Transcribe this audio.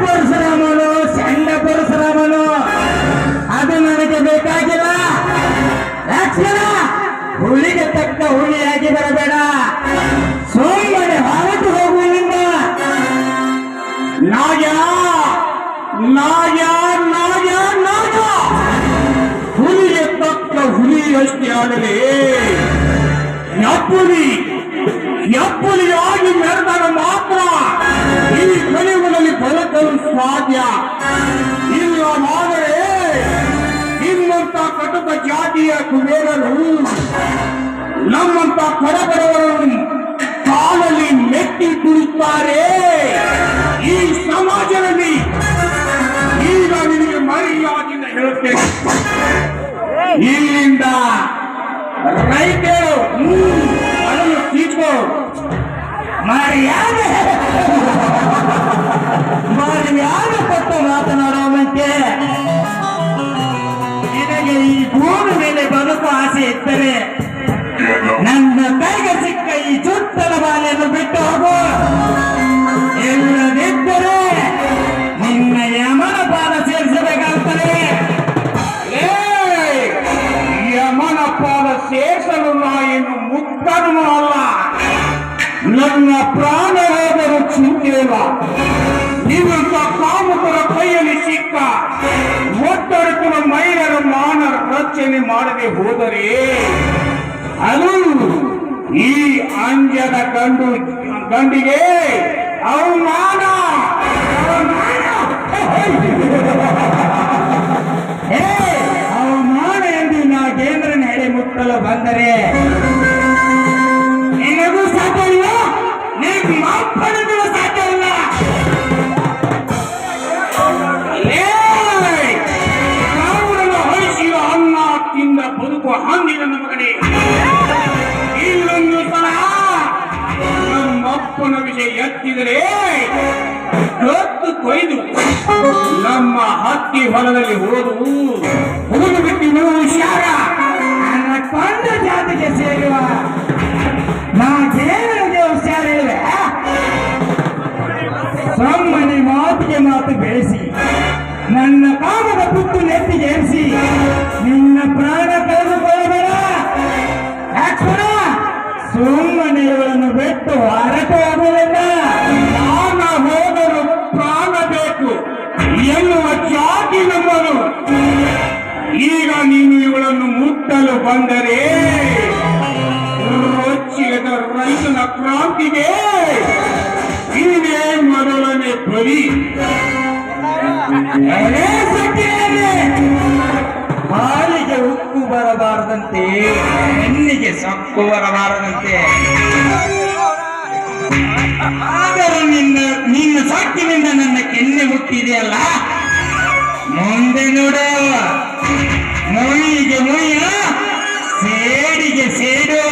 ಪರಶುರಾಮನು ಸಣ್ಣ ಪರಶುರಾಮನು ಅದು ನನಗೆ ಬೇಕಾಗಿಲ್ಲ. ಲಕ್ಷ್ಮಣ ಹುಳಿಗೆ ತಕ್ಕ ಹುಳಿಯಾಗಿ ಬರಬೇಡ. ಸೋಮನೆ ಹೊರಟು ಹೋಗುವುದರಿಂದ ನಾಗ ನಾಗ ನಾಗ ನಾಗ ಹುಲಿಗೆ ತಕ್ಕ ಹುಲಿಯಷ್ಟೇ ಆಗಲಿ ಯಪ್ಪುಲಿ ಯಪ್ಪುಲಿಯಾಗಿ ಮೆರೆದಾಗ ಮಾತ್ರ ಈ ಕಲಿಯುಗದಲ್ಲಿ ಬದುಕಲು ಸಾಧ್ಯ ಇಲ್ಲವಾದರೆ ನಿಮ್ಮಂತ ಕಟುಕ ಜಾತಿಯ ಕುಬೇರರು ನಮ್ಮಂತ ಕಡಬಡವರನ್ನು ಕಾಲಲ್ಲಿ ಮೆಟ್ಟಿ ಕುಡಿತಾರೆ ಈ ಸಮಾಜದಲ್ಲಿ ಈಗ ನಿನಗೆ ಮರ್ಯಾದಿಂದ ಹೇಳುತ್ತೇನೆ ಇಲ್ಲಿಂದ ರೈತರು ಅದನ್ನು ತೀರ್ಪು ಮರ್ಯಾದೆ. ಮರ್ಯಾದೆ ಕೊಟ್ಟು ಮಾತನಾಡುವಂತೆ ನಿನಗೆ ಈ ಭೂಮಿ ಮೇಲೆ ಬದುಕು ಆಸೆ ಇದ್ದರೆ ನನ್ನ ಕೈಗೆ ಸಿಕ್ಕ ಈ ಚುಟ್ಟದ ನನ್ನ ಪ್ರಾಣ ಹೋದರೂ ಚಿಂತೆ ಕಾಮಕರ ನೀವಂತ ಕಾಮುಕರ ಕೈಯಲ್ಲಿ ಸಿಕ್ಕ ಒತ್ತಡಕುನ ಮಹಿಳೆಯರ ಮಾನ ರಚನೆ ಮಾಡದೆ ಹೋದರೆ ಅದು ಈ ಅಂಜದ ಗಂಡು, ಗಂಡಿಗೆ ಅವಮಾನ. ಅವಮಾನ. ಎಂದು ಕೇಂದ್ರ ಹೆಡೆ ಮುಟ್ಟಲು ಬಂದರೆ ಹಂದಿನ ಮಗನೇ. ಇಲ್ಲೊಂದು ನಮ್ಮಪ್ಪನ ವಿಷಯ ಎತ್ತಿದರೆ ಕೊಯ್ದು ನಮ್ಮ ಹತ್ತಿ ಹೊಲದಲ್ಲಿ ಹೋದು ಹುಡುಗ ಬಿಟ್ಟಿ ನೀವು ಹುಷಾರ. ಸಮ್ಮನೆ ಮಾತಿಗೆ ಮಾತು ಬೆಳೆಸಿ, ನನ್ನ ಕಾಮದ ಪುತ್ತು ನೆತ್ತಿಗೆ ಎರಿಸಿ ನಿನ್ನ ಪ್ರಾಣ ಕಳೆದುಕೊಳ್ಳಬೇಡ. ಸುಮ್ಮನೆ ಇವಳನ್ನು ಬಿಟ್ಟು ಹೋಗುವುದಿಲ್ಲ ಪ್ರಾಣ ಹೋಗಲು ಪ್ರಾಣ ಬೇಕು. ಎನ್ನುವ ಜಾತಿ ನಮ್ಮನು ಈಗ ನೀನು ಇವಳನ್ನು ಮುಟ್ಟಲು ಬಂದರೆ ರೈತನ ಕ್ರಾಂತಿಗೆ ಸಖಿಯರೇ, ಹಾಲಿಗೆ ಉಕ್ಕು ಬರಬಾರದಂತೆ ಹೆಣ್ಣಿಗೆ ಸಕ್ಕು ಬರಬಾರದಂತೆ. ಆದರೂ ನಿನ್ನ ನಿನ್ನ ಸಾಕಿನಿಂದ ನನ್ನ ಕೆನ್ನೆ ಹುಟ್ಟಿದೆಯಲ್ಲ? ಮುಂದೆ ನೋಡು. ಮುಯಿಗೆ ಮುಯ್ಯ ಸೇಡಿಗೆ ಸೇಡು.